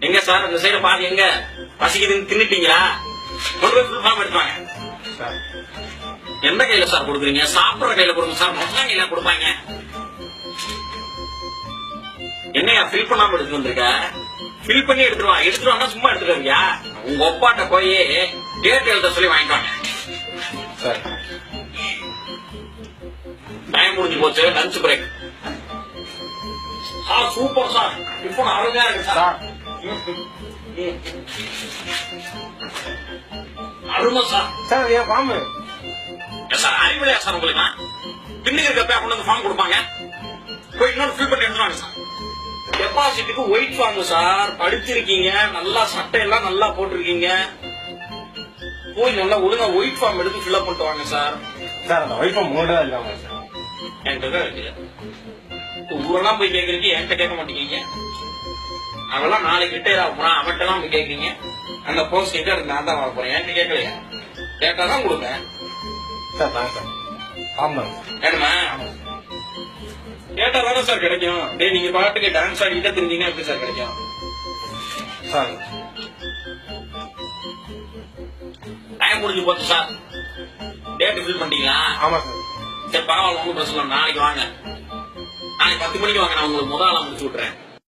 எங்க சார்? இந்த சைடு பாதி எங்க? பசிக்குதுன்னு தின்னுட்டீங்களா? கொண்டு போய் ஃபுல் ஃபார்ம் எடுத்துவாங்க. சார். எந்த கையில சார் கொடுக்குறீங்க? சாப்பிடுற கையில கொடுங்க சார். மொத்தம் கையில கொடுப்பாங்க. என்னையா ஃபில் பண்ணாம எடுத்து வந்திருக்க? ஃபில் பண்ணி எடுத்துருவா. எடுத்துட்டு வந்தா சும்மா எடுத்துட்டு வரியா உங்க ஒப்பாட்ட போய் டேட் எழுத சொல்லி வாங்கிட்டு வாங்க. டைம் முடிஞ்சு போச்சு. Lunch break sir super sir. இப்போ அருமையா இருக்கு சார். அருமை சார். சார் என் ஏன் சார் அறிவுலையா சார் உங்களுக்கு? பின்னுக்கு இருக்கப்ப கொண்டு வந்து ஃபார்ம் கொடுப்பாங்க. போய் இன்னொரு ஃபில் பண்ணி எடுத்துவாங்க சார். டெபாசிட்டுக்கு ஒயிட் ஃபார்ம் சார். படிச்சிருக்கீங்க நல்லா சட்டையெல்லாம் நல்லா போட்டிருக்கீங்க. போய் நல்லா ஒழுங்கா ஒயிட் ஃபார்ம் எடுத்து ஃபில் பண்ணிட்டு வாங்க சார். சார் அந்த ஒய்ஃபை மூடா இல்லாம சார் என்கிட்ட இருக்கு. ஊரெல்லாம் போய் கேக்குறீங்க என்கிட்ட கேட்க மாட்டேங்கிறீங்க? அவெல்லாம் நாளைக்கு ரிட்டையர் ஆக போறான் அவன்கிட்ட எல்லாம் போய் கேக்குறீங்க. அந்த போஸ்ட் கிட்ட நான் தான் வாங்க போறேன். என்கிட்ட கேட்கலையா? கேட்டா தான் கொடுப்பேன். வேணுமா? கேட்டா தானே சார் கிடைக்கும். டேய் நீங்க பாட்டுக்கு டான்ஸ் ஆடிக்கிட்டே தெரிஞ்சீங்கன்னா எப்படி சார் கிடைக்கும்? சார். டைம் முடிஞ்சு போச்சு சார். டேட் ஃபில் பண்ணிட்டீங்களா? ஆமா சார். சரி பரவாயில்ல ஒன்றும் பிரச்சனை நாளைக்கு வாங்க. பத்து மணிக்கு வாங்க நான் உங்களுக்கு முதல் ஆளா முடிச்சு விட்டுறேன்.